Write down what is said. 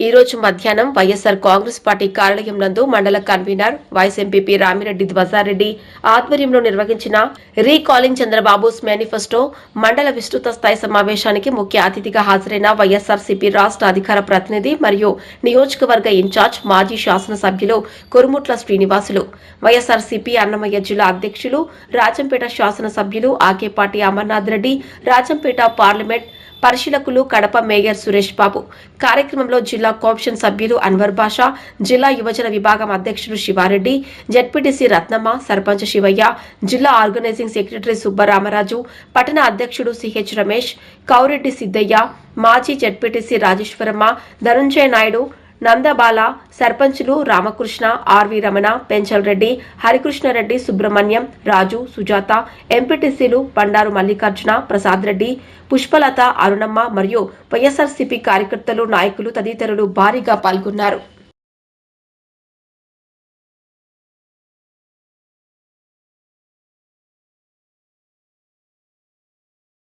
ఈ రోజు మధ్యాహ్నం వైఎస్సార్ కాంగ్రెస్ పార్టీ కార్యాలయం నందు మండల convener vice MPP Ramireddy Dhwajareddy ఆధ్వర్యంలో నిర్వహించిన రీకాలింగ్ చంద్రబాబుస్ మేనిఫెస్టో మండల విస్తృత స్థాయి సమావేశానికి ముఖ్య అతిథిగా హాజరైన వైఎస్సార్సీపీ రాష్ట్ర అధికార ప్రతినిధి మరియు నియోజకవర్గ ఇన్ఛార్జ్ మాజీ శాసనసభ్యులు కురుముట్ల శ్రీనివాసులు. వైఎస్సార్సీపీ అన్నమయ్య జిల్లా అధ్యక్షులు రాజంపేట శాసనసభ్యులు ఆకేపాటి అమర్నాథ్ రెడ్డి రాజంపేట పార్లమెంట్ పరిశీలకులు కడప మేయర్ సురేష్ బాబు. కార్యక్రమంలో జిల్లా కోప్షన్ సభ్యులు అన్వర్ బాషా జిల్లా యువజన విభాగం అధ్యక్షులు శివారెడ్డి జడ్పీటీసీ రత్నమ్మ సర్పంచ్ శివయ్య జిల్లా ఆర్గనైజింగ్ సెక్రటరీ సుబ్బరామరాజు పట్టణ అధ్యక్షుడు సిహెచ్ రమేష్ కౌరెడ్డి సిద్దయ్య మాజీ జడ్పీటీసీ రాజేశ్వరమ్మ ధనుంజయ నాయుడు నందబాల సర్పంచులు రామకృష్ణ ఆర్వి రమణ పెంచల్ రెడ్డి హరికృష్ణారెడ్డి సుబ్రహ్మణ్యం రాజు సుజాత ఎంపీటీసీలు బండారు మల్లికార్జున ప్రసాద్ రెడ్డి పుష్పలత అరుణమ్మ మరియు వైఎస్ఆర్సీపీ కార్యకర్తలు నాయకులు తదితరులు భారీగా పాల్గొన్నారు.